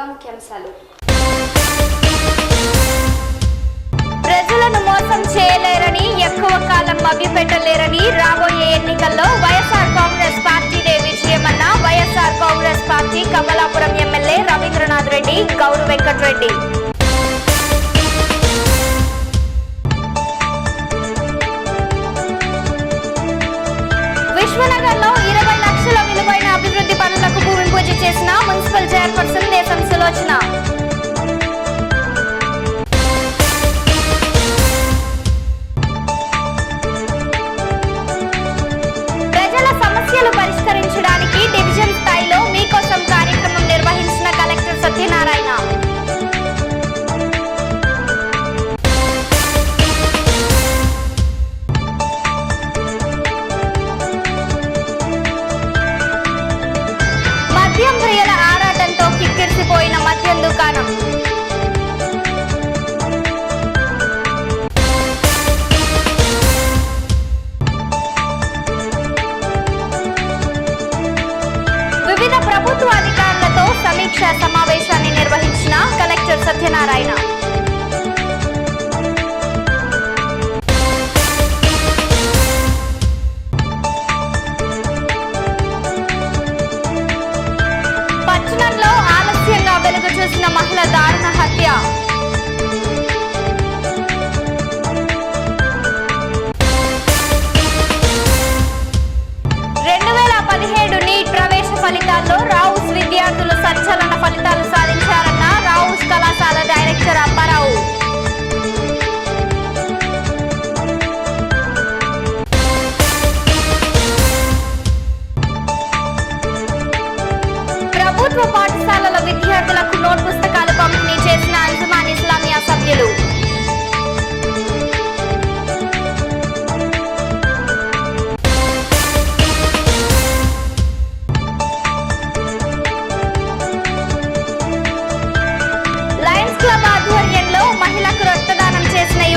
ముందుగా ముఖ్యాంశాలు ప్రజలను మోసం చేయలేరని ఎక్కువ కాలం మభ్యపెట్టలేరని రాబోయే ఎన్నికల్లో వైఎస్ఆర్ కాంగ్రెస్ పార్టీదే విజయమన్న YSR Congress party Kamalapuram MLA Ravindranath Reddy Gouru Venkatareddy. విశ్వనగర్లో లక్షల అభివృద్ధి పనులకు భూమి పూజ చేసిన మున్సిపల్ చైర్పర్సన్ దేశం సులోచన. మహిళ దారుణ హత్య రెండు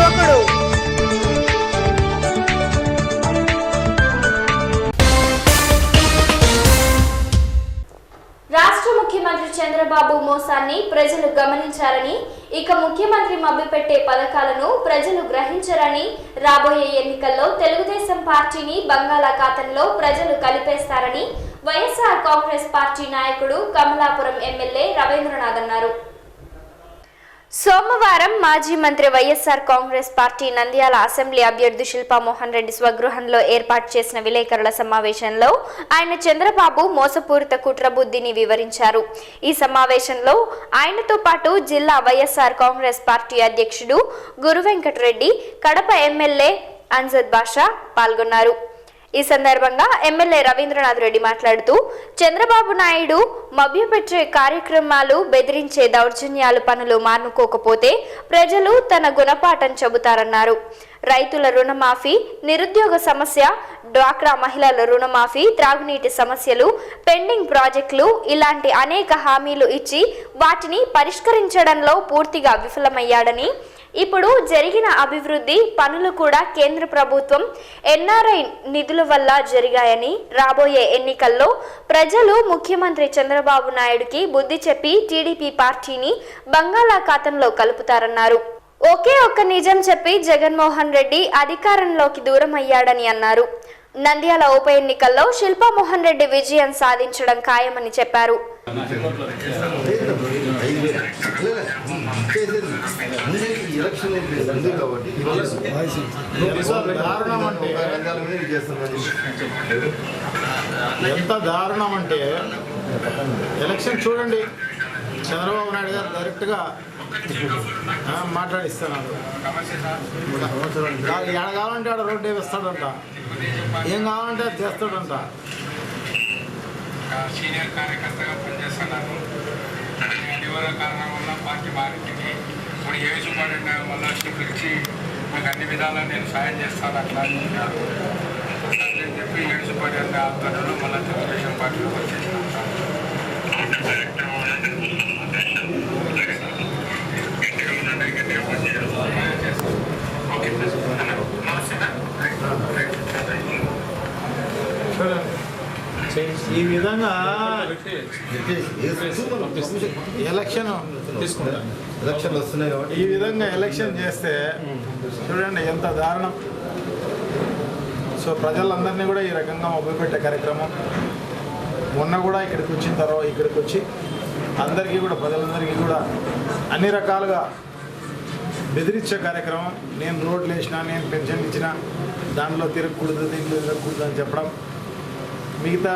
చేసిన రాష్ట్ర ముఖ్యమంత్రి చంద్రబాబు మోసాన్ని ప్రజలు గమనించారని ఇక ముఖ్యమంత్రి మభ్యపెట్టే పథకాలను ప్రజలు గ్రహించరని రాబోయే ఎన్నికల్లో తెలుగుదేశం పార్టీని బంగాళాఖాతంలో ప్రజలు కలిపేస్తారని వైఎస్ఆర్ కాంగ్రెస్ పార్టీ నాయకుడు కమలాపురం ఎమ్మెల్యే రవీంద్రనాథ్ అన్నారు. సోమవారం మాజీ మంత్రి YSR Congress party Nandyal assembly అభ్యర్థి శిల్పా మోహన్ రెడ్డి స్వగృహంలో ఏర్పాటు చేసిన విలేకరుల సమావేశంలో ఆయన చంద్రబాబు మోసపూరిత కుట్రబుద్ధిని వివరించారు. ఈ సమావేశంలో ఆయనతో పాటు జిల్లా వైఎస్ఆర్ కాంగ్రెస్ పార్టీ అధ్యక్షుడు గురువెంకటరెడ్డి కడప ఎమ్మెల్యే అన్జద్ బాషా పాల్గొన్నారు. ఈ సందర్భంగా ఎమ్మెల్యే రవీంద్రనాథ్ రెడ్డి మాట్లాడుతూ చంద్రబాబు నాయుడు మభ్యపెట్టే కార్యక్రమాలు బెదిరించే దౌర్జన్యాలు పనులు మానుకోకపోతే ప్రజలు తన గుణపాఠం చెబుతారన్నారు. రైతుల రుణమాఫీ నిరుద్యోగ సమస్య డ్వాక్రా మహిళల రుణమాఫీ త్రాగునీటి సమస్యలు పెండింగ్ ప్రాజెక్టులు ఇలాంటి అనేక హామీలు ఇచ్చి వాటిని పరిష్కరించడంలో పూర్తిగా విఫలమయ్యాడని ఇప్పుడు జరిగిన అభివృద్ధి పనులు కూడా కేంద్ర ప్రభుత్వం ఎన్ఆర్ఐ నిధుల వల్ల జరిగాయని రాబోయే ఎన్నికల్లో ప్రజలు ముఖ్యమంత్రి చంద్రబాబు నాయుడుకి బుద్ధి చెప్పి టీడీపీ పార్టీని బంగాళాఖాతంలో కలుపుతారన్నారు. ఒకే ఒక్క నిజం చెప్పి జగన్మోహన్ రెడ్డి అధికారంలోకి దూరం అయ్యాడని అన్నారు. నంద్యాల ఉప ఎన్నికల్లో శిల్పామోహన్ రెడ్డి విజయం సాధించడం ఖాయమని చెప్పారు. ఎలక్షన్ ఉంది కాబట్టి దారుణం అంటే ఎంత దారుణం అంటే ఎలక్షన్ చూడండి. చంద్రబాబు నాయుడు గారు డైరెక్ట్గా ఆ, మాట్లాడిస్తున్నారు. నాకు ఎక్కడ కావాలంటే ఆడ రోడ్డు వేస్తాడంట. ఏం కావాలంటే అది చేస్తాడంట. సీనియర్ కార్యకర్తగా పనిచేస్తున్నాను కారణం వల్ల పార్టీ మారింది. ఇప్పుడు ఏ చూపడిన వల్ల పిలిచి మీకు అన్ని విధాలా నేను సాయం చేస్తాను అట్లా అని చెప్పారు. అని చెప్పి ఏడు చూపడి ఆధ్వర్యంలో మళ్ళీ తెలుగుదేశం పార్టీలో వచ్చేసినాను చూడండి చేంజ్ ఈ విధంగా ఎలక్షన్ ఎలక్షన్లు వస్తున్నాయి కాబట్టి. ఈ విధంగా ఎలక్షన్ చేస్తే చూడండి ఎంత దారుణం. సో ప్రజలందరినీ కూడా ఈ రకంగా మొబ్బుపెట్టే కార్యక్రమం. మొన్న కూడా ఇక్కడికి వచ్చిన తర్వాత ఇక్కడికి వచ్చి అందరికీ కూడా ప్రజలందరికీ కూడా అన్ని రకాలుగా బెదిరించే కార్యక్రమం. నేను రోడ్లు వేసిన నేను పెన్షన్ ఇచ్చిన దాంట్లో తిరగకూడదు దీంట్లో తిరగకూడదు అని చెప్పడం. మిగతా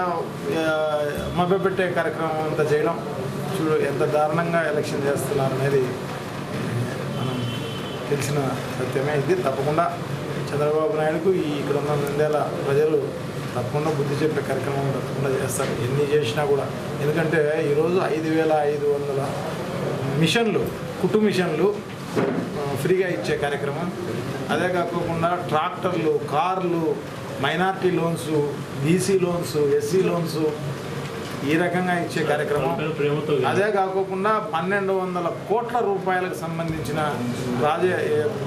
మభ్యపెట్టే కార్యక్రమం అంతా చేయడం. చూడు ఎంత దారుణంగా ఎలక్షన్ చేస్తున్నారు అనేది మనం తెలిసిన సత్యమే. ఇది తప్పకుండా చంద్రబాబు నాయుడుకు ఈ ఇక్కడ ఉన్న నంద్యాల ప్రజలు తప్పకుండా బుద్ధి చెప్పే కార్యక్రమం తప్పకుండా చేస్తారు. ఎన్ని చేసినా కూడా. ఎందుకంటే ఈరోజు ఐదు వేల ఐదు వందల మిషన్లు కుటుంబ మిషన్లు ఫ్రీగా ఇచ్చే కార్యక్రమం. అదే కాకుండా ట్రాక్టర్లు కార్లు minority loans BC loans SC loans ఈ రకంగా ఇచ్చే కార్యక్రమం. అదే కాకుండా పన్నెండు వందల కోట్ల రూపాయలకు సంబంధించిన ప్రాజె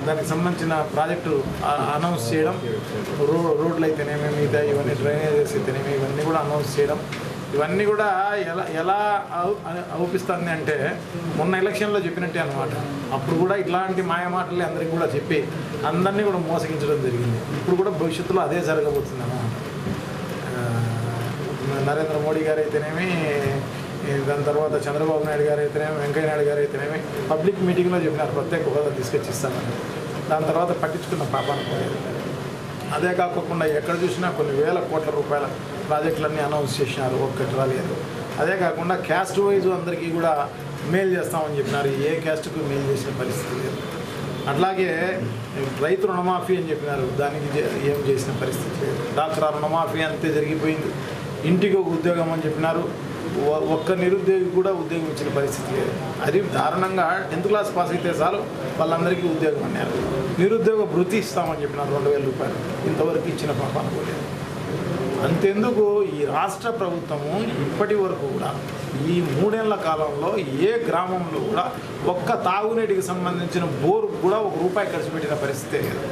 దానికి సంబంధించిన ప్రాజెక్టు అనౌన్స్ చేయడం రో రోడ్లు అయితేనేమి మిగతా ఇవన్నీ డ్రైనేజెస్ అయితేనేమి ఇవన్నీ కూడా అనౌన్స్ చేయడం ఇవన్నీ కూడా ఎలా ఎలా అవు- అవుపిస్తుంది అంటే మొన్న ఎలక్షన్లో చెప్పినట్టే అనమాట అప్పుడు కూడా ఇట్లాంటి మాయ మాటలు అందరికీ కూడా చెప్పి అందరినీ కూడా మోసగించడం జరిగింది. ఇప్పుడు కూడా భవిష్యత్తులో అదే జరగబోతుంది అన్నమాట ఆ, నరేంద్ర మోడీ గారు అయితేనేమి దాని తర్వాత చంద్రబాబు నాయుడు గారు అయితేనేమి వెంకయ్య నాయుడు గారు అయితేనేమి పబ్లిక్ మీటింగ్లో చెప్పినారు ప్రత్యేక హోదా తీసుకొచ్చి ఇస్తామని దాని తర్వాత పట్టించుకున్న పాపాన్ని పోలేదు. అదే కాకుండా ఎక్కడ చూసినా కొన్ని వేల కోట్ల రూపాయల ప్రాజెక్టులన్నీ అనౌన్స్ చేసినారు ఒక్కటి రాలేదు. అదే కాకుండా క్యాస్ట్ వైజ్ అందరికీ కూడా మేలు చేస్తామని చెప్పినారు ఏ క్యాస్ట్కు మేలు చేసిన పరిస్థితి లేదు. అట్లాగే రైతు రుణమాఫీ అని చెప్పినారు దానికి ఏం చేసిన పరిస్థితి లేదు. డాక్రా రుణమాఫీ అంతే జరిగిపోయింది. ఇంటికి ఒక ఉద్యోగం అని చెప్పినారు. ఒక్క నిరుద్యోగి కూడా ఉద్యోగం ఇచ్చిన పరిస్థితి లేదు. అది దారుణంగా టెన్త్ క్లాస్ పాస్ అయితే చాలు వాళ్ళందరికీ ఉద్యోగం అన్నారు. నిరుద్యోగ వృత్తి ఇస్తామని చెప్పినారు రెండు వేల రూపాయలు. ఇంతవరకు ఇచ్చిన పాప అనుకోలేదు. అంతెందుకు ఈ రాష్ట్ర ప్రభుత్వము ఇప్పటి వరకు కూడా ఈ మూడేళ్ళ కాలంలో ఏ గ్రామంలో కూడా ఒక్క తాగునీటికి సంబంధించిన బోరు కూడా ఒక రూపాయి ఖర్చు పెట్టిన పరిస్థితి లేదు.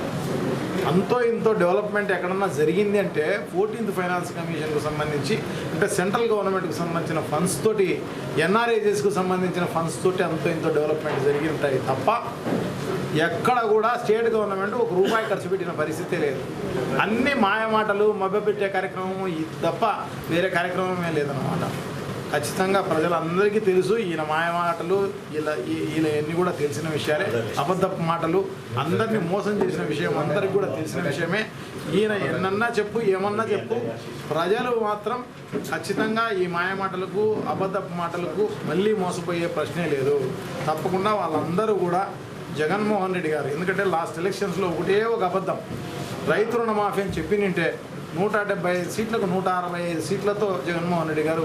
అంతో ఇంతో డెవలప్మెంట్ ఎక్కడన్నా జరిగింది అంటే ఫోర్టీన్త్ ఫైనాన్స్ కమిషన్కు సంబంధించి అంటే సెంట్రల్ గవర్నమెంట్కి సంబంధించిన ఫండ్స్ తోటి ఎన్ఆర్ఏజెస్కు సంబంధించిన ఫండ్స్ తోటి అంతో ఇంతో డెవలప్మెంట్ జరిగి ఉంటాయి తప్ప ఎక్కడ కూడా స్టేట్ గవర్నమెంట్ ఒక రూపాయి ఖర్చు పెట్టిన పరిస్థితే లేదు. అన్ని మాయమాటలు మభ్యపెట్టే కార్యక్రమం ఇది తప్ప వేరే కార్యక్రమమే లేదన్నమాట. ఖచ్చితంగా ప్రజలందరికీ తెలుసు. ఈయన మాయమాటలు ఇలా ఈయన ఎన్ని కూడా తెలిసిన విషయాలే అబద్ధపు మాటలు అందరినీ మోసం చేసిన విషయం అందరికీ కూడా తెలిసిన విషయమే. ఈయన ఎన్నన్నా చెప్పు ఏమన్నా చెప్పు. ప్రజలు మాత్రం ఖచ్చితంగా ఈ మాయమాటలకు అబద్ధపు మాటలకు మళ్ళీ మోసపోయే ప్రశ్నే లేదు. తప్పకుండా వాళ్ళందరూ కూడా జగన్మోహన్ రెడ్డి గారు ఎందుకంటే లాస్ట్ ఎలక్షన్స్లో ఒకటే ఒక అబద్ధం. రైతు రుణమాఫీ అని చెప్పి నూట డెబ్బై ఐదు సీట్లకు నూట అరవై ఐదు సీట్లతో జగన్మోహన్ రెడ్డి గారు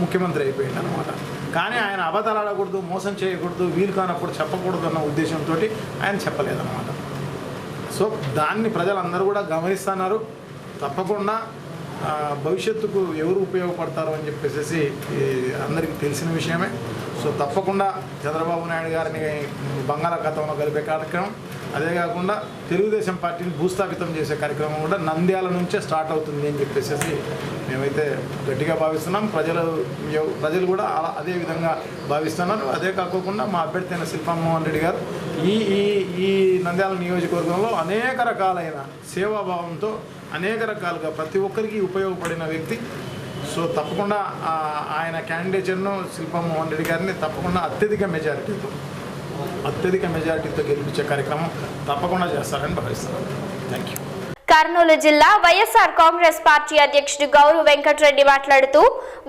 ముఖ్యమంత్రి అయిపోయింది అనమాట కానీ ఆయన అబద్ధాలు ఆడకూడదు మోసం చేయకూడదు వీలు కానప్పుడు చెప్పకూడదు అన్న ఉద్దేశంతో ఆయన చెప్పలేదన్నమాట. సో దాన్ని ప్రజలందరూ కూడా గమనిస్తున్నారు. తప్పకుండా భవిష్యత్తుకు ఎవరు ఉపయోగపడతారు అని చెప్పేసి అందరికీ తెలిసిన విషయమే. సో తప్పకుండా చంద్రబాబు నాయుడు గారిని బంగాళాఖాతంలో కలిపే కార్యక్రమం. అదే కాకుండా తెలుగుదేశం పార్టీని భూస్థాపితం చేసే కార్యక్రమం కూడా నంద్యాల నుంచే స్టార్ట్ అవుతుంది అని చెప్పేసి మేమైతే గట్టిగా భావిస్తున్నాం. ప్రజలు ప్రజలు కూడా అలా అదే విధంగా భావిస్తున్నారు. అదే కాకుండా మా అభ్యర్థి అయిన శిల్పమోహన్ రెడ్డి గారు ఈ ఈ ఈ నంద్యాల నియోజకవర్గంలో అనేక రకాలైన సేవాభావంతో అనేక రకాలుగా ప్రతి ఒక్కరికి ఉపయోగపడిన వ్యక్తి. సో తప్పకుండా ఆయన క్యాండిడేచర్ను శిల్పమోహన్ రెడ్డి గారిని తప్పకుండా అత్యధిక మెజారిటీతో అత్యధిక మెజారిటీతో గెలిపించే కార్యక్రమం తప్పకుండా చేస్తారని భావిస్తున్నాను థ్యాంక్ యూ కర్నూలు జిల్లా వైఎస్ఆర్ కాంగ్రెస్ పార్టీ అధ్యక్షుడు గౌరు వెంకటరెడ్డి మాట్లాడుతూ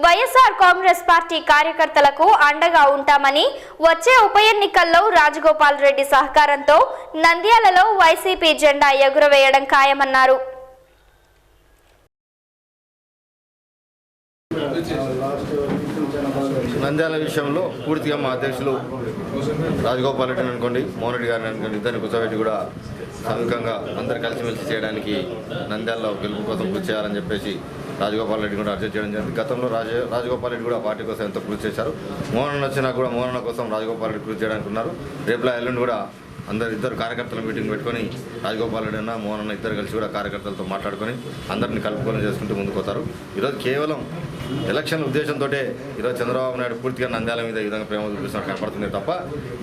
వైఎస్ఆర్ కాంగ్రెస్ పార్టీ కార్యకర్తలకు అండగా ఉంటామని వచ్చే ఉప ఎన్నికల్లో రాజగోపాల్ రెడ్డి సహకారంతో నంద్యాలలో వైసీపీ జెండా ఎగురవేయడం ఖాయమన్నారు. నంద్యాల విషయంలో పూర్తిగా మా అధ్యక్షులు రాజగోపాల్ రెడ్డిని అనుకోండి మోహన్ రెడ్డి గారిని అనుకోండి ఇద్దరిని కూర్చోబెట్టి కూడా సముఖంగా అందరు కలిసిమెలిసి చేయడానికి నంద్యాలలో గెలుపు కోసం కృషి చేయాలని చెప్పేసి రాజగోపాల్ రెడ్డి కూడా అర్జెంట్ చేయడం జరిగింది. గతంలో రాజ రాజగోపాల్ రెడ్డి కూడా పార్టీ కోసం ఎంతో కృషి చేశారు. మోహన్ వచ్చినా కూడా మోహన్ కోసం రాజగోపాల్ రెడ్డి కృషి చేయడానికి ఉన్నారు. రేపులా ఎల్లుండి కూడా అందరు ఇద్దరు కార్యకర్తల మీటింగ్ పెట్టుకొని రాజగోపాల్ రెడ్డి అన్న మోహన్ అన్న ఇద్దరు కలిసి కూడా కార్యకర్తలతో మాట్లాడుకొని అందరిని కలుపుకొని చేసుకుంటూ ముందుకు పోతారు ఈరోజు కేవలం ఎలక్షన్ ఉద్దేశంతో ఈరోజు చంద్రబాబు నాయుడు పూర్తిగా నంద్యాల మీద ఈ విధంగా ప్రేమ చూపిస్తున్నట్టు కనపడుతుంది తప్ప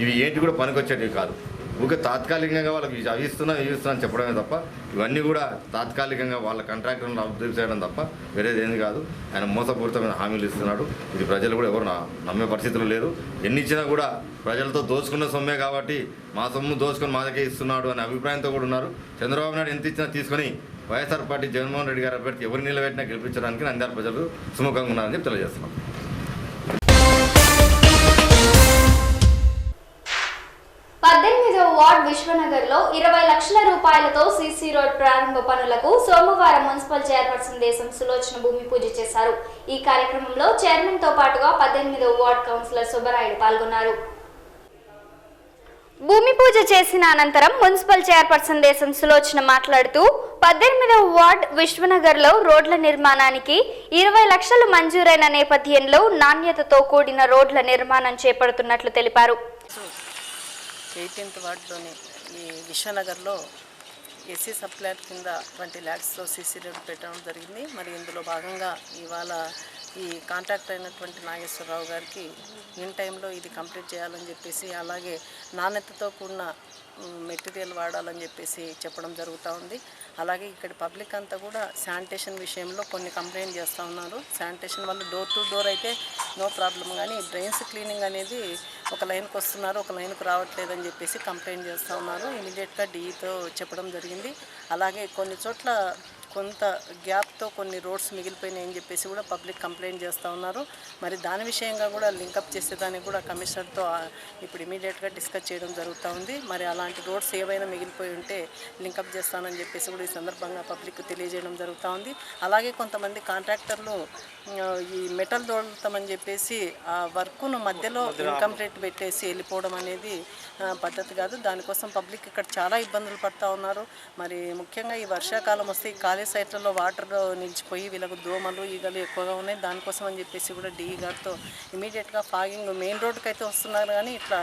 ఇవి ఏంటి కూడా పనికొచ్చేటివి కాదు. ఊరికే తాత్కాలికంగా వాళ్ళకి ఇవి అవి ఇస్తున్నా ఇవి ఇస్తున్నా అని చెప్పడమే తప్ప ఇవన్నీ కూడా తాత్కాలికంగా వాళ్ళ కాంట్రాక్టర్లను అభివృద్ధి చేయడం తప్ప వేరేది ఏంది కాదు. ఆయన మోసపూరితమైన హామీలు ఇస్తున్నాడు. ఇది ప్రజలు కూడా ఎవరు నా- నమ్మే పరిస్థితులు లేరు. ఎన్ని ఇచ్చినా కూడా ప్రజలతో దోచుకున్న సొమ్మే కాబట్టి మా సొమ్ము దోచుకొని మాదకే ఇస్తున్నాడు అనే అభిప్రాయంతో కూడా ఉన్నారు. చంద్రబాబు నాయుడు ఎంత ఇచ్చినా తీసుకొని వైఎస్ఆర్ పార్టీ జగన్మోహన్ రెడ్డి గారి అభ్యర్థి ఎవరు నిలబెట్టినా గెలిపించడానికి నంద్యాల ప్రజలు సుముఖంగా ఉన్నారని చెప్పి తెలియజేస్తున్నాం. పద్దెనిమిదవ వార్డ్ విశ్వనగర్లో ఇరవై లక్షల రూపాయలతో సీసీ రోడ్ ప్రారంభ పనులకు సోమవారం మున్సిపల్ చైర్పర్సన్ దేశం సులోచన భూమి పూజ చేశారు. ఈ కార్యక్రమంలో చైర్మన్తో పాటుగా పద్దెనిమిదవ వార్డ్ కౌన్సిలర్ సుబ్బరాయుడు పాల్గొన్నారు. భూమి పూజ చేసిన అనంతరం మున్సిపల్ చైర్పర్సన్ దేశం సులోచన మాట్లాడుతూ పద్దెనిమిదవ వార్డ్ విశ్వనగర్లో రోడ్ల నిర్మాణానికి ఇరవై లక్షలు మంజూరైన నేపథ్యంలో నాణ్యతతో కూడిన రోడ్ల నిర్మాణం చేపడుతున్నట్లు తెలిపారు. ఎయిటీన్త్ వార్డులోని ఈ విశ్వనగర్లో ఎస్సీ సప్లాట్ కింద ట్వంటీ ల్యాక్స్లో సీసీ రోడ్ పెట్టడం జరిగింది. మరి ఇందులో భాగంగా ఇవాళ ఈ కాంట్రాక్ట్ అయినటువంటి నాగేశ్వరరావు గారికి ఇన్ టైంలో ఇది కంప్లీట్ చేయాలని చెప్పేసి అలాగే నాణ్యతతో కూడిన మెటీరియల్ వాడాలని చెప్పేసి చెప్పడం జరుగుతూ ఉంది. అలాగే ఇక్కడ పబ్లిక్ అంతా కూడా శానిటేషన్ విషయంలో కొన్ని కంప్లైంట్ చేస్తూ ఉన్నారు. శానిటేషన్ వల్ల డోర్ టు డోర్ అయితే నో ప్రాబ్లం కానీ డ్రైన్స్ క్లీనింగ్ అనేది ఒక లైన్కి వస్తున్నారు ఒక లైన్కి రావట్లేదు అని చెప్పేసి కంప్లైంట్ చేస్తూ ఉన్నారు. ఇమీడియట్గా డీఈతో చెప్పడం జరిగింది. అలాగే కొన్ని చోట్ల కొంత గ్యాప్తో కొన్ని రోడ్స్ మిగిలిపోయినాయి అని చెప్పేసి కూడా పబ్లిక్ కంప్లైంట్ చేస్తూ ఉన్నారు. మరి దాని విషయంగా కూడా లింకప్ చేసేదానికి కూడా కమిషనర్తో ఇప్పుడు ఇమీడియట్గా డిస్కస్ చేయడం జరుగుతూ ఉంది. మరి అలాంటి రోడ్స్ ఏవైనా మిగిలిపోయి ఉంటే లింకప్ చేస్తానని చెప్పేసి కూడా ఈ సందర్భంగా పబ్లిక్ తెలియజేయడం జరుగుతూ ఉంది. అలాగే కొంతమంది కాంట్రాక్టర్లు ఈ మెటల్ దోడతామని చెప్పేసి ఆ వర్క్ను మధ్యలో ఇన్కంప్లీట్ పెట్టేసి వెళ్ళిపోవడం అనేది పద్ధతి కాదు. దానికోసం పబ్లిక్ ఇక్కడ చాలా ఇబ్బందులు పడుతూ ఉన్నారు. మరి ముఖ్యంగా ఈ వర్షాకాలం వస్తే ఈ ఖాళీ సైట్లలో వాటర్ నిలిచిపోయి వీళ్ళకు దోమలు ఈగలు ఎక్కువగా ఉన్నాయి. దానికోసం అని చెప్పేసి కూడా డిఈ గారితో ఇమీడియట్గా ఫాగింగ్ మెయిన్ రోడ్కి అయితే వస్తున్నారు కానీ ఇట్లా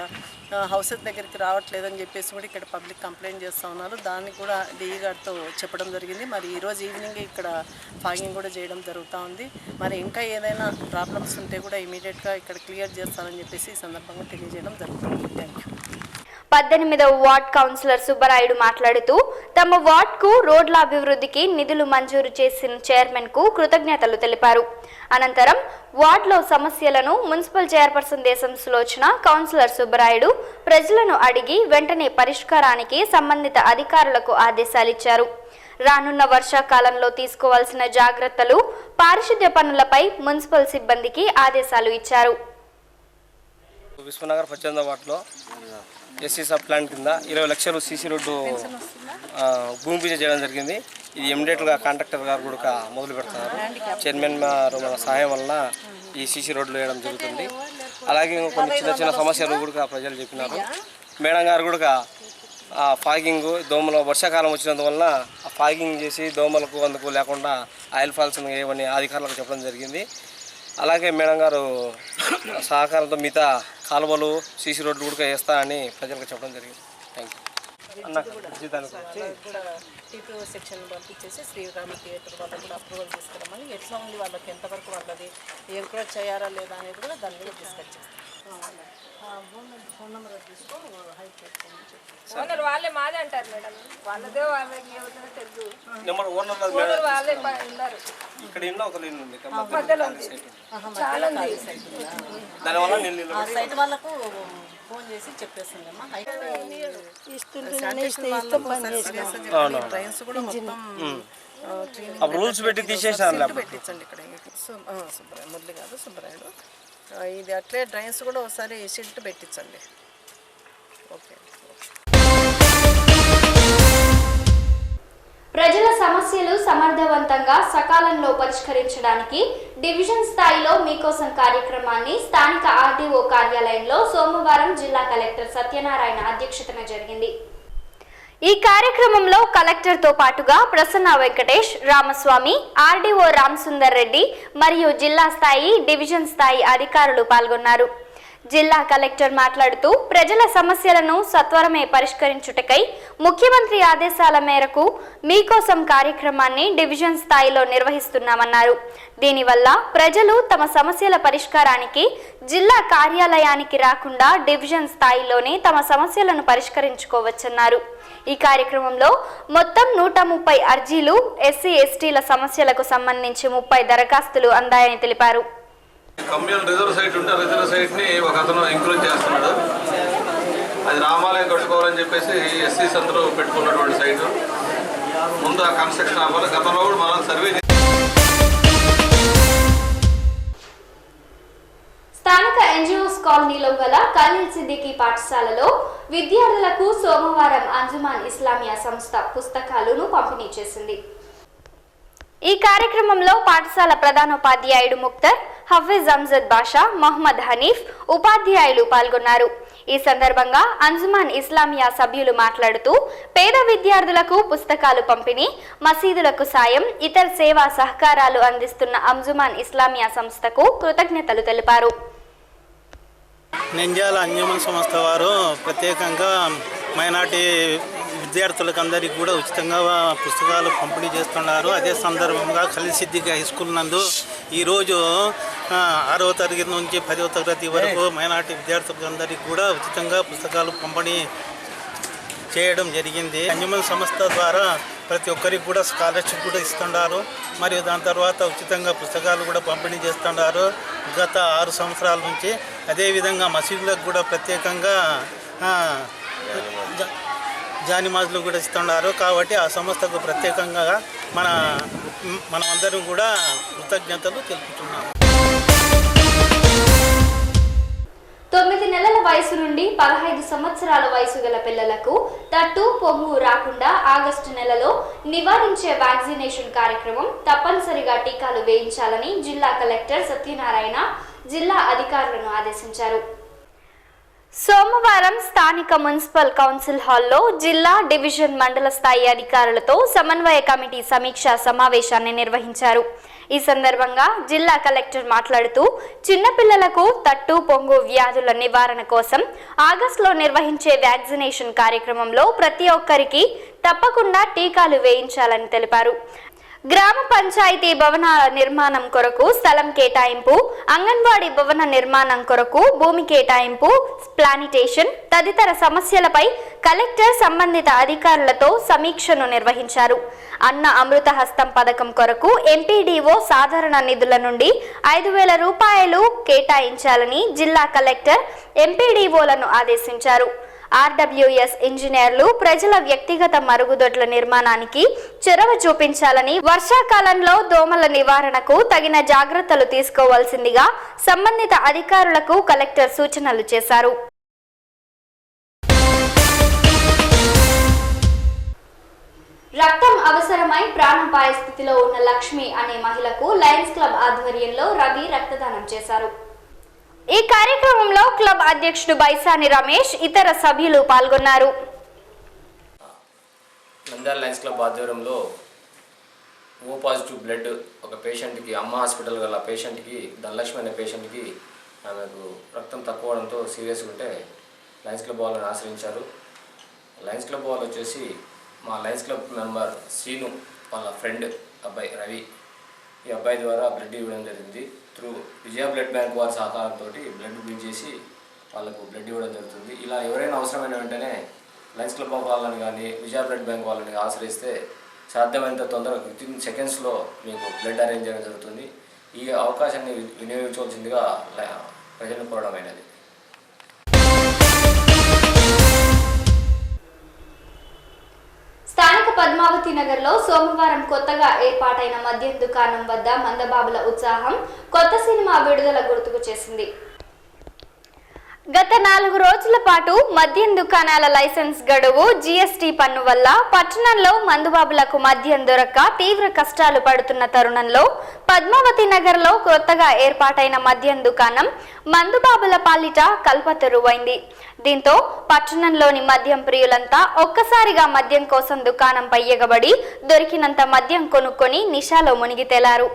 హౌసెస్ దగ్గరికి రావట్లేదని చెప్పేసి కూడా ఇక్కడ పబ్లిక్ కంప్లైంట్ చేస్తూ ఉన్నారు. దాన్ని కూడా డిఈ గారితో చెప్పడం జరిగింది. మరి ఈరోజు ఈవినింగ్ ఇక్కడ ఫాగింగ్ కూడా చేయడం జరుగుతూ ఉంది. మరి ఇంకా ఏదైనా ప్రాబ్లమ్స్ ఉంటే కూడా ఇమీడియట్గా ఇక్కడ క్లియర్ చేస్తానని చెప్పేసి ఈ సందర్భంగా తెలియజేయడం జరుగుతుంది. థ్యాంక్ యూ పద్దెనిమిదవ వార్డ్ కౌన్సిలర్ సుబ్బరాయుడు మాట్లాడుతూ తమ వార్డ్కు రోడ్ల అభివృద్ధికి నిధులు మంజూరు చేసిన చైర్మన్కు కృతజ్ఞతలు తెలిపారు. అనంతరం వార్డులో సమస్యలను మున్సిపల్ చైర్పర్సన్ దేశం సులోచన కౌన్సిలర్ సుబ్బరాయుడు ప్రజలను అడిగి వెంటనే పరిష్కారానికి సంబంధిత అధికారులకు ఆదేశాలిచ్చారు రానున్న వర్షాకాలంలో తీసుకోవాల్సిన జాగ్రత్తలు పారిశుద్ధ్య పనులపై మున్సిపల్ సిబ్బందికి ఆదేశాలు ఇచ్చారు. విశ్వనగర్ పచ్చంద వార్డులో ఎస్సీ సబ్ ప్లాన్ కింద ఇరవై లక్షలు సీసీ రోడ్డు భూమి పూజ చేయడం జరిగింది. ఇది ఇమ్మీడియట్గా కాంట్రాక్టర్ గారు కూడా మొదలు పెడుతున్నారు. చైర్మన్ గారు మన సహాయం వలన ఈ సీసీ రోడ్లు వేయడం జరుగుతుంది. అలాగే కొన్ని చిన్న చిన్న సమస్యలు కూడా ప్రజలు చెప్పినారు. మేడం గారు కూడా ఆ ఫాగింగ్ దోమలు వర్షాకాలం వచ్చినందువల్ల ఫాగింగ్ చేసి దోమలకు అందుకు లేకుండా ఆయిల్ ఫాల్స్ ఏమని అధికారులకు చెప్పడం జరిగింది. అలాగే మేడం గారు సహకారంతో మిగతా కాలువలు సీసీ రోడ్లు కూడా వేస్తా అని ప్రజలకు చెప్పడం జరిగింది. థ్యాంక్ యూ అన్న జీతానికి వచ్చి? టీపీఓ సెక్షన్ పంపించేసి శ్రీరామ థియేటర్ వాళ్ళకి కూడా అప్రూవల్ తీసుకురమ్మని ఎట్లా ఉంది వాళ్ళకి? ఎంతవరకు వాళ్ళది? ఎంకరేజ్ చేయారా లేదా అనేది కూడా దాన్ని కూడా డిస్కస్ చేస్తాం. ఓనర్ వాళ్ళే మాదే అంటారు మేడం. వాళ్ళదే వాళ్ళకి తెలుసు నెంబర్ ఓనర్ ఓనర్ వాళ్ళే ఉన్నారు. ఇక్కడ ఇన్న ఒక ఇల్లు ఉంది. మధ్యలో ఉంది. చాలా ఉంది. దానివల్ల నేను ఇల్లు ఆ సైట్ వాళ్ళకు ఫోన్ చేసి ట్రైన్స్ కూడా మొత్తం రూల్స్ పెట్టి తీసేసాను పెట్టించండి ఇక్కడ. సు- ఆ, సుబ్బరాయుడు మురళి కాదు సుబ్బరాయుడు. ఆ, ఇది అట్లే డ్రైన్స్ కూడా ఒకసారి షిల్ట్ పెట్టించండి. ఓకే. ప్రజల సమస్యలు సమర్థవంతంగా సకాలంలో పరిష్కరించడానికి డివిజన్ స్థాయిలో మీకోసం కార్యక్రమాన్ని స్థానిక ఆర్డీఓ కార్యాలయంలో సోమవారం జిల్లా కలెక్టర్ సత్యనారాయణ అధ్యక్షతన జరిగింది. ఈ కార్యక్రమంలో కలెక్టర్తో పాటుగా ప్రసన్న వెంకటేష్ రామస్వామి ఆర్డీఓ రామసుందర్ రెడ్డి మరియు జిల్లా స్థాయి డివిజన్ స్థాయి అధికారులు పాల్గొన్నారు. జిల్లా కలెక్టర్ మాట్లాడుతూ ప్రజల సమస్యలను సత్వరమే పరిష్కరించుటకై ముఖ్యమంత్రి ఆదేశాల మేరకు మీకోసం కార్యక్రమాన్ని డివిజన్ స్థాయిలో నిర్వహిస్తున్నామన్నారు. దీనివల్ల ప్రజలు తమ సమస్యల పరిష్కారానికి జిల్లా కార్యాలయానికి రాకుండా డివిజన్ స్థాయిలోనే తమ సమస్యలను పరిష్కరించుకోవచ్చన్నారు. ఈ కార్యక్రమంలో మొత్తం నూట ముప్పై అర్జీలు ఎస్సీ ఎస్టీల సమస్యలకు సంబంధించి ముప్పై దరఖాస్తులు అందాయని తెలిపారు. కమ్యూనల్ రిజర్వ్ సైట్ ఉంటే ఆ రిజర్వ్ సైట్ని ఒక అతను ఎంక్రోచ్ చేస్తున్నాడు. అది రామాలయం కట్టుకోవాలని చెప్పేసి ఎస్సీస్ అందరూ పెట్టుకున్నటువంటి సైటు ముందు ఆ కన్స్ట్రక్షన్ అవ్వాలి. గతంలో కూడా మనం సర్వే స్థానిక ఎన్జిఓస్ కాలనీలో గల ఖలీల్ సిద్దికి పాఠశాలలో విద్యార్థులకు సోమవారం అంజుమాన్ ఇస్లామియా సంస్థ పుస్తకాలను పంపిణీ చేసింది. ఈ కార్యక్రమంలో పాఠశాల ప్రధానోపాధ్యాయుడు ముక్తర్ హఫీజ్ అంజద్ బాషా మొహమ్మద్ హనీఫ్ ఉపాధ్యాయులు పాల్గొన్నారు. ఈ సందర్భంగా అంజుమాన్ ఇస్లామియా సభ్యులు మాట్లాడుతూ పేద విద్యార్థులకు పుస్తకాలు పంపిణీ మసీదులకు సాయం ఇతర సేవా సహకారాలు అందిస్తున్న అంజుమాన్ ఇస్లామియా సంస్థకు కృతజ్ఞతలు తెలిపారు. నంద్యాల అంజుమన్ సంస్థ వారు ప్రత్యేకంగా మైనార్టీ విద్యార్థులకు అందరికీ కూడా ఉచితంగా పుస్తకాలు పంపిణీ చేస్తున్నారు. అదే సందర్భంగా కలిసిద్దిగా హై స్కూల్ నందు ఈరోజు ఆరవ తరగతి నుంచి పదవ తరగతి వరకు మైనార్టీ విద్యార్థులకు అందరికీ కూడా ఉచితంగా పుస్తకాలు పంపిణీ చేయడం జరిగింది. అంజుమన్ సంస్థ ద్వారా ప్రతి ఒక్కరికి కూడా స్కాలర్షిప్ కూడా ఇస్తున్నారు. మరియు దాని తర్వాత ఉచితంగా పుస్తకాలు కూడా పంపిణీ చేస్తున్నారు. గత ఆరు సంవత్సరాల నుంచి. అదేవిధంగా మసీదులకు కూడా ప్రత్యేకంగా జా- జానిమాజులు కూడా ఇస్తున్నారు. కాబట్టి ఆ సంస్థకు ప్రత్యేకంగా మన మనమందరం కూడా కృతజ్ఞతలు తెలుపుతున్నాము. తొమ్మిది నెలల వయసు నుండి పదహైదు సంవత్సరాల వయసు గల పిల్లలకు తట్టు పొంగు రాకుండా ఆగస్టు నెలలో నివారించే వ్యాక్సినేషన్ కార్యక్రమం తప్పనిసరిగా టీకాలు వేయించాలని జిల్లా కలెక్టర్ సత్యనారాయణ జిల్లా అధికారులను ఆదేశించారు. సోమవారం స్థానిక మున్సిపల్ కౌన్సిల్ హాల్లో జిల్లా డివిజన్ మండల స్థాయి అధికారులతో సమన్వయ కమిటీ సమీక్షా సమావేశాన్ని నిర్వహించారు. ఈ సందర్భంగా జిల్లా కలెక్టర్ మాట్లాడుతూ చిన్నపిల్లలకు తట్టు పొంగు వ్యాధుల నివారణ కోసం ఆగస్టులో నిర్వహించే వ్యాక్సినేషన్ కార్యక్రమంలో ప్రతి ఒక్కరికి తప్పకుండా టీకాలు వేయించాలని తెలిపారు. గ్రామ పంచాయతీ భవనాల నిర్మాణం కొరకు స్థలం కేటాయింపు అంగన్వాడీ భవన నిర్మాణం కొరకు భూమి కేటాయింపు ప్లానిటేషన్ తదితర సమస్యలపై కలెక్టర్ సంబంధిత అధికారులతో సమీక్షను నిర్వహించారు. అన్న అమృత హస్తం పథకం కొరకు ఎంపీడీఓ సాధారణ నిధుల నుండి ఐదు వేల రూపాయలు కేటాయించాలని జిల్లా కలెక్టర్ ఎంపీడీఓలను ఆదేశించారు. ఆర్డబ్ల్యూఎస్ ఇంజనీర్లు ప్రజల వ్యక్తిగత మరుగుదొడ్ల నిర్మాణానికి చొరవ చూపించాలని వర్షాకాలంలో దోమల నివారణకు తగిన జాగ్రత్తలు తీసుకోవాల్సిందిగా సంబంధిత అధికారులకు కలెక్టర్ సూచనలు చేశారు. రక్తం అవసరమై ప్రాణాపాయ స్థితిలో ఉన్న లక్ష్మి అనే మహిళకు లయన్స్ క్లబ్ ఆధ్వర్యంలో రవి రక్తదానం చేశారు. ఈ కార్యక్రమంలో క్లబ్ అధ్యక్షుడు బైసాని రమేష్ ఇతర సభ్యులు పాల్గొన్నారు. నంద్యాల లయన్స్ క్లబ్ ఆధ్వర్యంలో ఓ పాజిటివ్ బ్లడ్ ఒక పేషెంట్కి అమ్మ హాస్పిటల్ గల పేషెంట్కి ధనలక్ష్మి అనే పేషెంట్కి ఆమెకు రక్తం తక్కువ అవడంతో సీరియస్గా ఉంటే లయన్స్ క్లబ్ వాళ్ళని ఆశ్రయించారు. లయన్స్ క్లబ్ వాళ్ళు వచ్చేసి మా లయన్స్ క్లబ్ మెంబర్ సీను వాళ్ళ ఫ్రెండ్ అబ్బాయి రవి ఈ అబ్బాయి ద్వారా బ్లడ్ ఇవ్వడం జరిగింది. త్రూ విజయ బ్లడ్ బ్యాంక్ వారి సహకారంతో బ్లడ్ బిల్ చేసి వాళ్ళకు బ్లడ్ ఇవ్వడం జరుగుతుంది. ఇలా ఎవరైనా అవసరమైన వెంటనే లయన్స్ క్లబ్ ఆఫ్ వాళ్ళని కానీ విజయ బ్లడ్ బ్యాంక్ వాళ్ళని ఆశ్రయిస్తే సాధ్యమైనంత తొందరగా విత్ ఇన్ సెకండ్స్లో మీకు బ్లడ్ అరేంజ్ చేయడం జరుగుతుంది. ఈ అవకాశాన్ని వినియోగించవలసిందిగా ప్రజలను కోరడమైనది పద్మావతి పద్మావతి నగర్లో సోమవారం కొత్తగా ఏర్పాటైన మద్యం దుకాణం వద్ద మందబాబుల ఉత్సాహం కొత్త సినిమా విడుదల గుర్తుకు చేసింది. గత నాలుగు రోజుల పాటు మద్యం దుకాణాల లైసెన్స్ గడువు జీఎస్టీ పన్ను వల్ల పట్టణంలో మందుబాబులకు మద్యం దొరక్క తీవ్ర కష్టాలు పడుతున్న తరుణంలో పద్మావతి నగర్లో కొత్తగా ఏర్పాటైన మద్యం దుకాణం మందుబాబుల పాలిట కల్పతరువైంది. దీంతో పట్టణంలోని మద్యం ప్రియులంతా ఒక్కసారిగా మద్యం కోసం దుకాణం ఎగబడి దొరికినంత మద్యం కొనుక్కొని నిషాలో మునిగి తేలారు.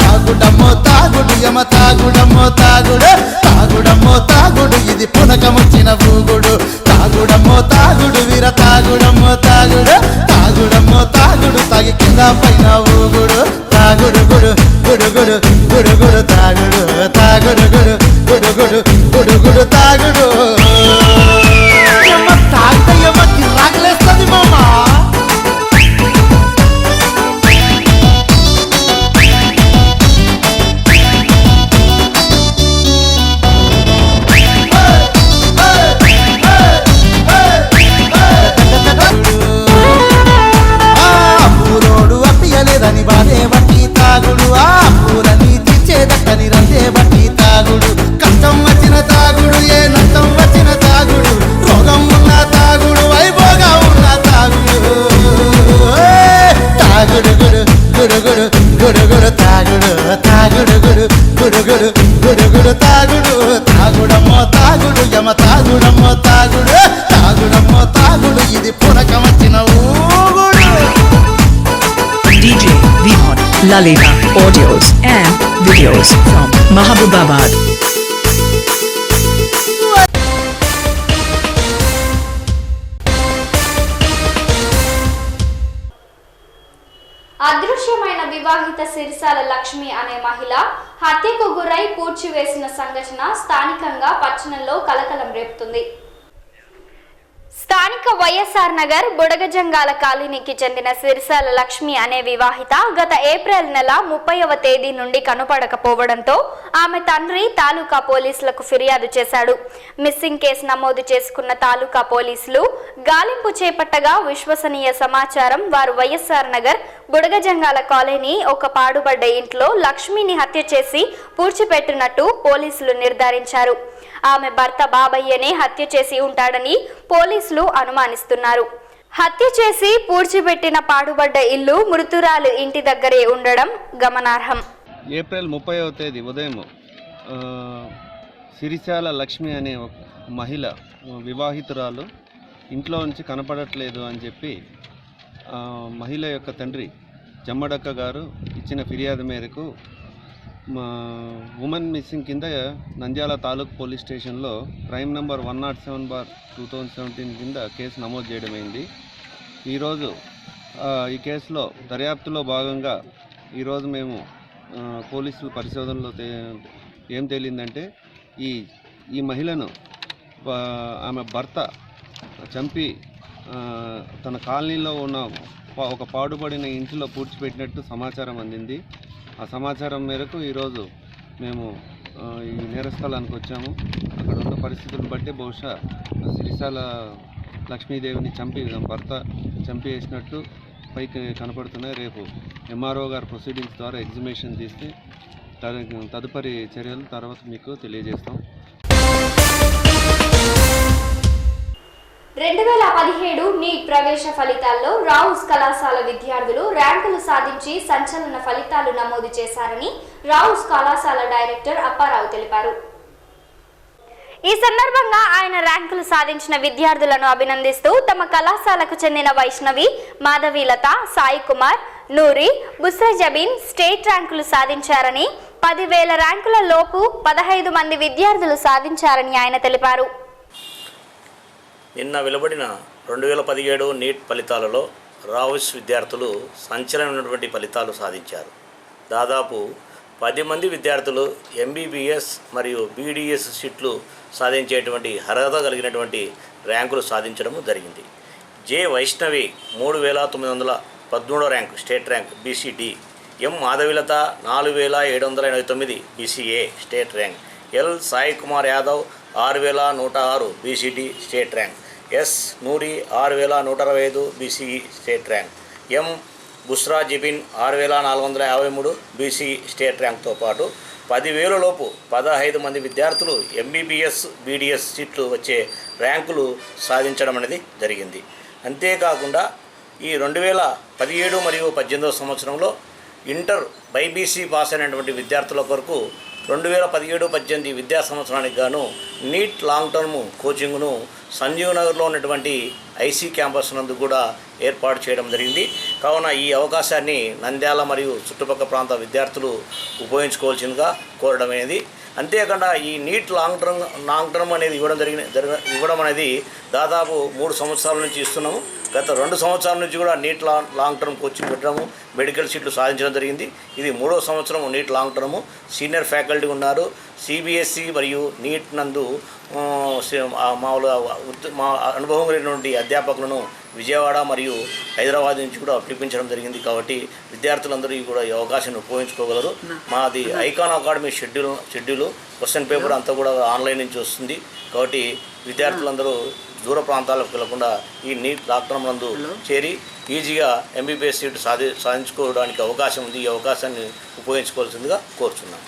తాగుడమ్మో తాగుడు తాగుడమ్మో తాగుడు తాగుడమ్మో తాగుడు. ఇది పునకముచ్చిన భూగుడు. తాగుడమ్మో తాగుడు వీర తాగుడమ్మో తాగుడు. తాగుడమ్మో తాగుడు తాగి కింద పైన ఊగుడు. తాగుడు గుడు గుడుగుడు గుడుగుడు తాగుడు. తాగుడు గుడు గుడుగుడు గుడుగుడు తాగుడు. Lalita audios and videos from Mahabubabad. అదృశ్యమైన వివాహిత సిరిసాల లక్ష్మి అనే మహిళ హత్యకు గురై పూడ్చివేసిన సంఘటన స్థానికంగా పట్టణంలో కలకలం రేపుతుంది స్థానిక వైఎస్ఆర్ నగర్ బుడగజంగాల కాలనీకి చెందిన సిరిసాల లక్ష్మి అనే వివాహిత గత ఏప్రిల్ నెల ముప్పైవ తేదీ నుండి కనుపడకపోవడంతో ఆమె తండ్రి తాలూకా పోలీసులకు ఫిర్యాదు చేశాడు. మిస్సింగ్ కేసు నమోదు చేసుకున్న తాలూకా పోలీసులు గాలింపు చేపట్టగా విశ్వసనీయ సమాచారం వారు వైఎస్ఆర్ నగర్ బుడగజంగాల కాలనీ ఒక పాడుబడ్డ ఇంట్లో లక్ష్మిని హత్య చేసి పూడ్చిపెట్టినట్టు పోలీసులు నిర్ధారించారు. ఆమె భర్త బాబయ్యనే హత్య చేసి ఉంటాడని పోలీసులు అనుమానిస్తున్నారు. హత్య చేసి పూడ్చిపెట్టిన పాడుబడ్డ ఇల్లు మృతురాలు ఇంటి దగ్గరే ఉండడం గమనార్హం. ఏప్రిల్ ముప్పైవ తేదీ ఉదయం సిరిశాల లక్ష్మి అనే ఒక మహిళ వివాహితురాలు ఇంట్లో నుంచి కనపడట్లేదు అని చెప్పి మహిళ యొక్క తండ్రి జమ్మడక్క గారు ఇచ్చిన ఫిర్యాదు మేరకు ఉమెన్ మిస్సింగ్ కింద నంద్యాల తాలూక్ పోలీస్ స్టేషన్లో crime number one not seven bar two thousand seventeen కింద కేసు నమోదు చేయడమైంది. ఈరోజు ఈ కేసులో దర్యాప్తులో భాగంగా ఈరోజు మేము పోలీసుల పరిశోధనలో ఏం తేలిందంటే ఈ ఈ మహిళను ఆమె భర్త చంపి తన కాలనీలో ఉన్న పా- ఒక పాడుపడిన ఇంటిలో పూడ్చిపెట్టినట్టు సమాచారం అందింది. ఆ సమాచారం మేరకు ఈరోజు మేము ఈ నేరస్థలానికి వచ్చాము. అక్కడ ఉన్న పరిస్థితులను బట్టి బహుశా సిరిసాల లక్ష్మీదేవిని చంపి భర్త చంపేసినట్టు పైకి కనపడుతున్నాయి. రేపు ఎంఆర్ఓ గారు ప్రొసీడింగ్స్ ద్వారా ఎగ్జిబిషన్ తీస్తే తదుపరి చర్యలు తర్వాత మీకు తెలియజేస్తాం. రెండు వేల పదిహేడు నీట్ ప్రవేశ ఫలితాల్లో రావుస్ కళాశాల విద్యార్థులు ర్యాంకులు సాధించి సంచలన ఫలితాలు నమోదు చేశారని రావుస్ కళాశాల డైరెక్టర్ అప్పారావు తెలిపారు. ఈ సందర్భంగా ఆయన ర్యాంకులు సాధించిన విద్యార్థులను అభినందిస్తూ తమ కళాశాలకు చెందిన వైష్ణవి మాధవీలత సాయి కుమార్ నూరి బుస్రా జబీన్ స్టేట్ ర్యాంకులు సాధించారని పదివేల ర్యాంకుల లోపు పదహైదు మంది విద్యార్థులు సాధించారని ఆయన తెలిపారు. నిన్న వెలువడిన రెండు వేల పదిహేడు నీట్ ఫలితాలలో రావుస్ విద్యార్థులు సంచలనమైనటువంటి ఫలితాలు సాధించారు. దాదాపు పది మంది విద్యార్థులు ఎంబీబీఎస్ మరియు బీడీఎస్ సీట్లు సాధించేటువంటి అర్హత కలిగినటువంటి ర్యాంకులు సాధించడము జరిగింది. జె వైష్ణవి మూడు వేల తొమ్మిది వందల పదమూడో rank state rank B C D M Madhavilatha నాలుగు వేల ఏడు వందల ఎనభై తొమ్మిది B C A state rank L Sai Kumar Yadav ఆరు వేల నూట ఆరు B C D state rank. S Noori ఆరు వేల నూట అరవై ఐదు B C E state rank. M Busra Jabeen ఆరు వేల నాలుగు వందల యాభై మూడు బీసీఈ స్టేట్ ర్యాంక్తో పాటు పదివేల లోపు పదహైదు మంది విద్యార్థులు ఎంబీబీఎస్ బీడీఎస్ సీట్లు వచ్చే ర్యాంకులు సాధించడం అనేది జరిగింది. అంతేకాకుండా ఈ రెండు వేల పదిహేడు మరియు పద్దెనిమిదవ సంవత్సరంలో ఇంటర్ బైబీసీ పాస్ అయినటువంటి విద్యార్థుల కొరకు రెండు వేల పదిహేడు పద్దెనిమిది విద్యా సంవత్సరానికి గాను నీట్ లాంగ్ టర్మ్ కోచింగ్ను సంజీవ్ నగర్లో ఉన్నటువంటి ఐసీ క్యాంపస్ నందు కూడా ఏర్పాటు చేయడం జరిగింది. కావున ఈ అవకాశాన్ని నంద్యాల మరియు చుట్టుపక్కల ప్రాంత విద్యార్థులు ఉపయోగించుకోవాల్సిందిగా కోరడం అనేది అంతేకాకుండా ఈ NEET long term long term అనేది ఇవ్వడం జరిగిన జరగ ఇవ్వడం అనేది దాదాపు మూడు సంవత్సరాల నుంచి ఇస్తున్నాము. గత రెండు సంవత్సరాల నుంచి కూడా NEET long long term coaching పెట్టడము మెడికల్ సీట్లు సాధించడం జరిగింది. ఇది మూడో సంవత్సరం NEET long term. Senior faculty ఉన్నారు. సిబిఎస్ఈ మరియు నీట్ నందు మామూలుగా మా అనుభవం కలిగినటువంటి అధ్యాపకులను విజయవాడ మరియు హైదరాబాద్ నుంచి కూడా పిలిపించడం జరిగింది కాబట్టి విద్యార్థులందరూ కూడా ఈ అవకాశాన్ని ఉపయోగించుకోగలరు. మాది Icon Academy schedule schedule question paper అంతా కూడా ఆన్లైన్ నుంచి వస్తుంది. కాబట్టి విద్యార్థులందరూ దూర ప్రాంతాలకు వెళ్ళకుండా ఈ నీట్ లాక్డౌన్ నందు చేరి ఈజీగా ఎంబీబీఎస్ సీటు సాధి సాధించుకోవడానికి అవకాశం ఉంది. ఈ అవకాశాన్ని ఉపయోగించుకోవాల్సిందిగా కోరుచున్నాను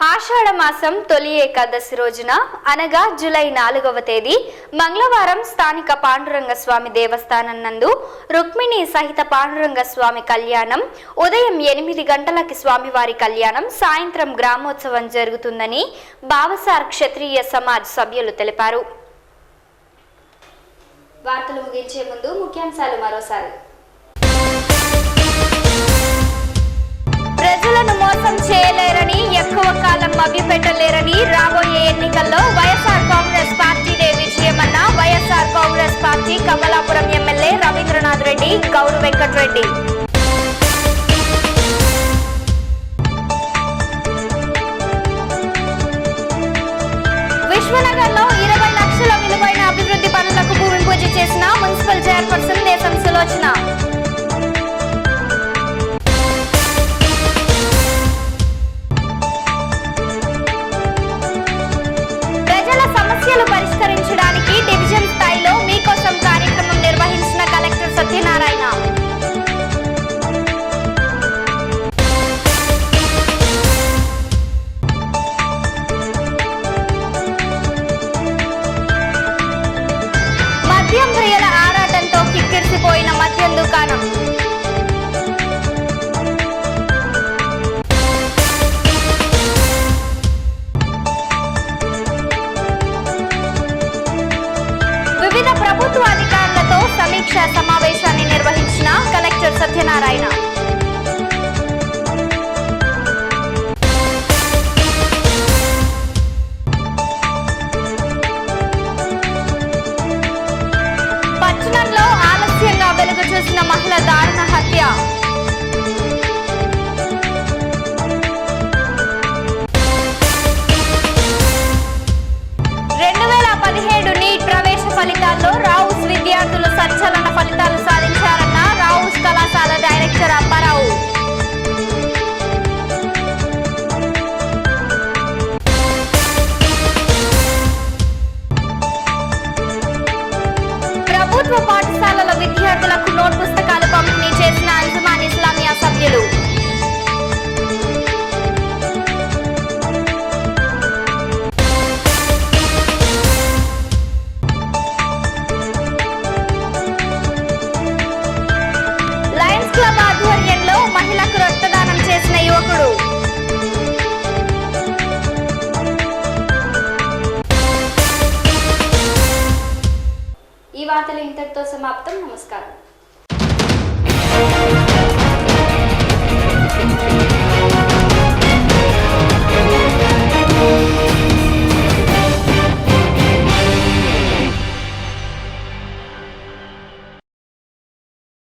ఆషాఢ మాసం తొలి ఏకాదశి రోజున అనగా జూలై నాలుగవ తేదీ మంగళవారం స్థానిక పాండురంగ స్వామి దేవస్థానం నందు రుక్మిణి సహిత పాండురంగ స్వామి కళ్యాణం ఉదయం ఎనిమిది గంటలకి స్వామివారి కళ్యాణం సాయంత్రం గ్రామోత్సవం జరుగుతుందని బావసార్ క్షత్రియ సమాజ్ సభ్యులు తెలిపారు. వార్తలు ముగించే ముందు ముఖ్యాంశాలు మరోసారి. Congress Kamalapuram MLA Ravindranath Reddy Gouru Venkata Reddy. విశ్వనగర్లో ఇరవై లక్షల విలువైన అభివృద్ధి పనులకు భూమి పూజ చేసిన మున్సిపల్ చైర్పర్సన్ దేశం సులోచన. కిక్కిరిసిపోయిన